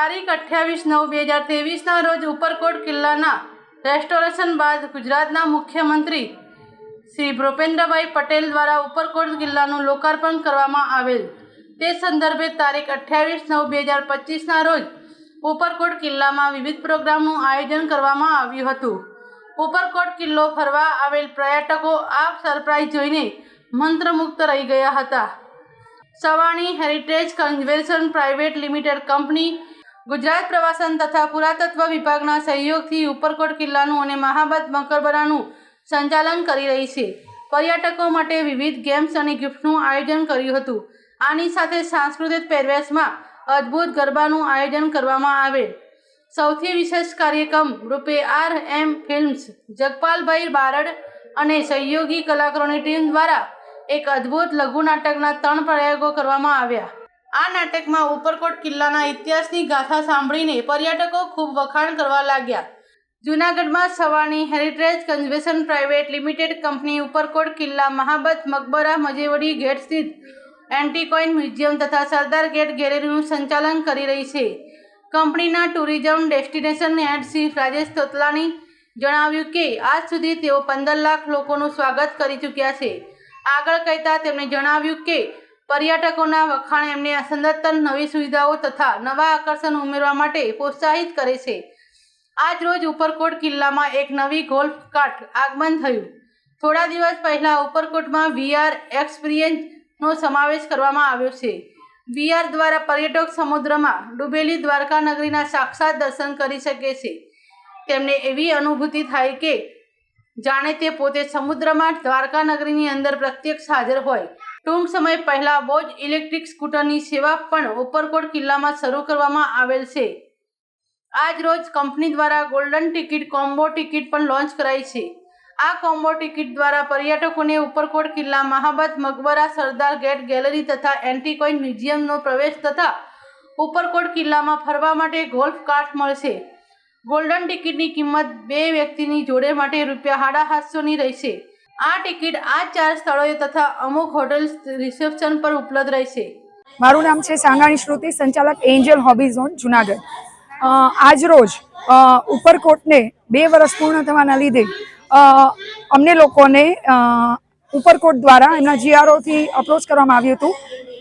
અઠ્યાવીસ નવ બે હજાર ત્રેવીસના રોજ ઉપરકોટ કિલ્લાના રેસ્ટોરેશન બાદ ગુજરાતના મુખ્યમંત્રી શ્રી ભૂપેન્દ્રભાઈ પટેલ દ્વારા ઉપરકોટ કિલ્લાનું લોકાર્પણ કરવામાં આવેલ. તે સંદર્ભે તારીખ અઠ્યાવીસ નવ બે હજાર પચીસના રોજ ઉપરકોટ કિલ્લામાં વિવિધ પ્રોગ્રામનું આયોજન કરવામાં આવ્યું હતું. ઉપરકોટ કિલ્લો ફરવા આવેલ પર્યટકો આ સરપ્રાઇઝ જોઈને મંત્રમુગ્ધ રહી ગયા હતા. Savani heritage conservation private limited company Gujarat પ્રવાસન તથા પુરાતત્વ વિભાગના સહયોગથી ઉપરકોટ કિલ્લાનું અને મહાબત મકબરાનું સંચાલન કરી રહી છે. પર્યટકો માટે વિવિધ ગેમ્સ અને ગિફ્ટનું આયોજન કર્યું હતું. આની સાથે સાંસ્કૃતિક પહેરવેશમાં અદ્ભુત ગરબાનું આયોજન કરવામાં આવેલ સૌથી વિશેષ કાર્યક્રમ રૂપે R M films, Jagpalbhai Barad અને સહયોગી કલાકારોની ટીમ દ્વારા એક અદ્ભુત લઘુ નાટકના ત્રણ પ્રયોગો કરવામાં આવ્યા. આ નાટકમાં ઉપરકોટ કિલ્લાના ઇતિહાસની ગાથા સાંભળીને પર્યટકો ખૂબ વખાણ કરવા લાગ્યા. જૂનાગઢમાં Savani heritage conservation private limited company Uparkot કિલ્લા મહાબત મકબરા મજેવડી ગેટ સ્થિત એન્ટીકોઇન મ્યુઝિયમ તથા સરદાર ગેટ ગેલેરીનું સંચાલન કરી રહી છે. કંપનીના tourism destination head Shri Rajesh Totlani જણાવ્યું કે, આજ સુધી તેઓ પંદર લાખ લોકોનું સ્વાગત કરી ચૂક્યા છે. આગળ કહેતા તેમણે જણાવ્યું કે પર્યટકોના વખાણ એમને સતત નવી સુવિધાઓ તથા નવા આકર્ષણ ઉમેરવા માટે પ્રોત્સાહિત કરે છે. આજ રોજ ઉપરકોટ કિલ્લામાં એક નવી ગોલ્ફ કાર્ટ આગમન થયું. થોડા દિવસ પહેલાં ઉપરકોટમાં વીઆર એક્સપિરિયન્સનો સમાવેશ કરવામાં આવ્યો છે. વીઆર દ્વારા પર્યટક સમુદ્રમાં ડૂબેલી દ્વારકા નગરીના સાક્ષાત દર્શન કરી શકે છે. તેમને એવી અનુભૂતિ થાય કે જાણે તે પોતે સમુદ્રમાં દ્વારકા નગરીની અંદર પ્રત્યક્ષ હાજર હોય. ટૂંક સમય પહેલાં બોજ ઇલેક્ટ્રિક સ્કૂટરની સેવા પણ ઉપરકોટ કિલ્લામાં શરૂ કરવામાં આવેલ છે. આજ રોજ કંપની દ્વારા ગોલ્ડન ટિકિટ, કોમ્બો ટિકિટ પણ લોન્ચ કરાઈ છે. આ કોમ્બો ટિકિટ દ્વારા પર્યટકોને ઉપરકોટ કિલ્લા, મહાબત, મકબરા, સરદાર ગેટ ગેલેરી તથા એન્ટીકોઇન મ્યુઝિયમનો પ્રવેશ તથા ઉપરકોટ કિલ્લામાં ફરવા માટે ગોલ્ફ કાર્ટ મળશે. ગોલ્ડન ટિકિટની કિંમત બે વ્યક્તિની જોડે માટે રૂપિયા સાડા સાતસોની રહેશે. આ ટિકિટ આ ચાર સ્થળોએ તથા અમુક હોટેલ રિસેપ્શન પર ઉપલબ્ધ રહેશે. મારું નામ છે સાંગાણી શ્રુતિ, સંચાલક એન્જલ હોબી ઝોન, જુનાગઢ. આજ રોજ ઉપરકોટને બે વર્ષ પૂર્ણ થવાના લીધે અમને લોકોને ઉપરકોટ દ્વારા એમના જીઆરઓથી અપ્રોચ કરવામાં આવ્યું હતું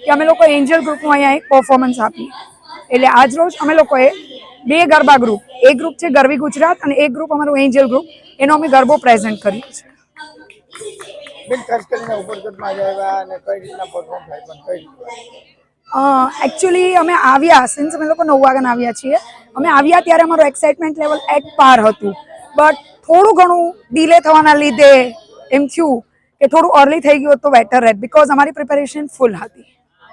કે અમે લોકો એન્જલ ગ્રુપનું અહીંયા એક પરફોર્મન્સ આપીએ એટલે આજ રોજ અમે લોકોએ બે ગરબા ગ્રુપ એક ગ્રુપ છે ગરવી ગુજરાત અને એક ગ્રુપ અમારું એન્જલ ગ્રુપ એનો અમે ગરબો પ્રેઝન્ટ કર્યો છે. બેન ખાસ કરીને ઉપરકોટમાં આવ્યા અને કઈ રીતના પરફોર્મ થાય પણ કઈ એકચ્યુઅલી અમે આવ્યા સિન્સ અમે લોકો નવ વાગ્યાના આવ્યા છીએ અમે આવ્યા ત્યારે અમારું એક્સાઇટમેન્ટ લેવલ એટ પાર હતું. બટ થોડું ઘણું ડિલે થવાના લીધે એમ થયું કે થોડું અર્લી થઈ ગયું હોત તો બેટર રહેત બિકોઝ અમારી પ્રિપેરેશન ફૂલ હતી.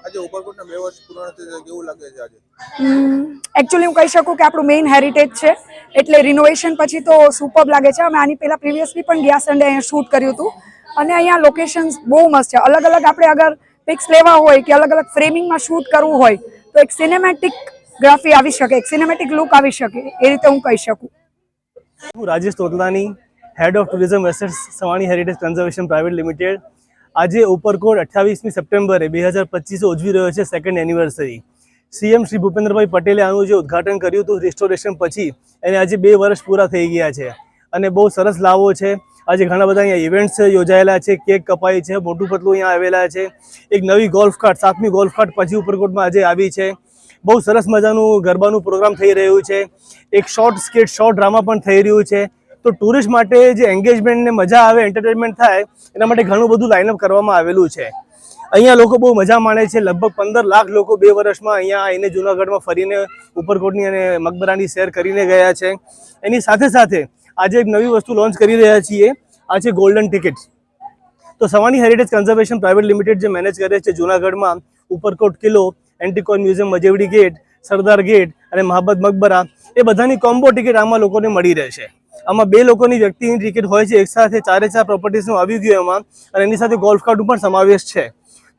આજે ઉપરકોટના બે વર્ષ પૂર્ણ થયા કેવું લાગે છે આજે? એકચ્યુઅલી હું કહી શકું કે આપણું મેઇન હેરિટેજ છે એટલે રિનોવેશન પછી તો સુપર લાગે છે. અમે આની પહેલાં પ્રિવિયસલી પણ ગયા સન્ડે અહીંયા શૂટ કર્યું હતું. અને અહીંયા લોકેશન્સ બહુ મસ્ત છે. અલગ અલગ આપણે અગર પિક્સ લેવા હોય કે અલગ અલગ ફ્રેમિંગમાં શૂટ કરવું હોય, તો એક સિનેમેટિક ગ્રાફી આવી શકે, એક સિનેમેટિક લુક આવી શકે, એ રીતે હું કહી શકું. હું Rajesh Totlani head of tourism assets Savani heritage conservation private limited આજે ઉપરકોટ અઠ્યાવીસમી સપ્ટેમ્બરે બે હજાર પચીસે ઉજવી રહ્યો છે second anniversary CM Shri Bhupendrabhai પટેલે આનું જે ઉદ્ઘાટન કર્યું હતું રિસ્ટોરેશન પછી, એને આજે બે વર્ષ પૂરા થઈ ગયા છે. અને બહુ સરસ લાવો છે. આજે ઘણા બધા અહીંયા ઇવેન્ટ્સ યોજાયેલા છે, કેક કપાઈ છે મોટું પતલું અહીંયા આવેલા છે. એક નવી ગોલ્ફ કાર્ટ સાતમી ગોલ્ફ કાર્ટ પછી ઉપરકોટમાં આજે આવી છે. બહુ સરસ મજાનું ગરબાનું પ્રોગ્રામ થઈ રહ્યું છે. એક શોર્ટ સ્કેટ શોર્ટ ડ્રામા પણ થઈ રહ્યું છે. તો ટુરિસ્ટ માટે જે એન્ગેજમેન્ટ ને મજા આવે એન્ટરટેનમેન્ટ થાય, એના માટે ઘણું બધું લાઇનઅપ કરવામાં આવેલું છે. અહીંયા લોકો બહુ મજા માણે છે. લગભગ પંદર લાખ લોકો બે વર્ષમાં અહીંયા આવીને જૂનાગઢમાં ફરીને ઉપરકોટની અને મકબરાની સેર કરીને ગયા છે. એની સાથે સાથે આજે એક નવી વસ્તુ લોન્ચ કરી રહ્યા છીએ. આ છે ગોલ્ડન ટિકિટ તો Savani heritage conservation private limited જે મેનેજ કરે છે જૂનાગઢમાં, ઉપરકોટ કિલ્લો એન્ટિકોન museum Majevadi gate Sardar gate અને મહાબત મકબરા, એ બધાની કોમ્બો ટિકિટ આમાં લોકોને મળી રહેશે. આમાં બે લોકોની વ્યક્તિની ટિકિટ હોય છે, એક સાથે ચારે ચાર પ્રોપર્ટીઝનું આવી ગયું એમાં, અને એની સાથે ગોલ્ફ કાર્ડનું પણ સમાવેશ છે.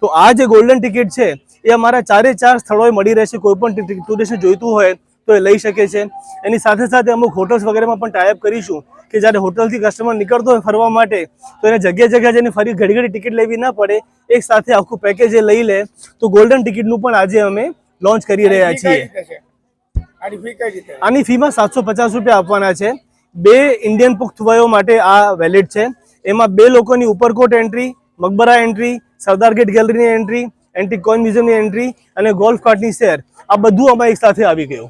તો આ જે ગોલ્ડન ટિકિટ છે, એ અમારા ચારે ચાર સ્થળોએ મળી રહેશે. કોઈ પણ ટુરિસ્ટને જોઈતું હોય તો એ લઈ શકે છે. એની સાથે સાથે અમુક હોટલ્સ વગેરેમાં પણ ટાઈપ કરીશું કે જ્યારે હોટલથી કસ્ટમર નીકળતો હોય ફરવા માટે તો એને જગ્યા જગ્યા જઈને ફરી ઘડી ઘડી ટિકિટ લેવી ના પડે. એક સાથે આખું પેકેજ એ લઈ લે. તો ગોલ્ડન ટિકિટનું પણ આજે અમે લોન્ચ કરી રહ્યા છીએ. આની ફીમાં સાતસો પચાસ રૂપિયા આપવાના છે. બે ઇન્ડિયન પુખ્ત વયો માટે આ વેલિડ છે. એમાં બે લોકોની ઉપરકોટ એન્ટ્રી મકબરા એન્ટ્રી સરદાર ગેટ ગેલેરીની એન્ટ્રી એન્ટી કોઇન મ્યુઝિયમની એન્ટ્રી અને ગોલ્ફ કાર્ટની શેર આ બધું આમાં એક સાથે આવી ગયું.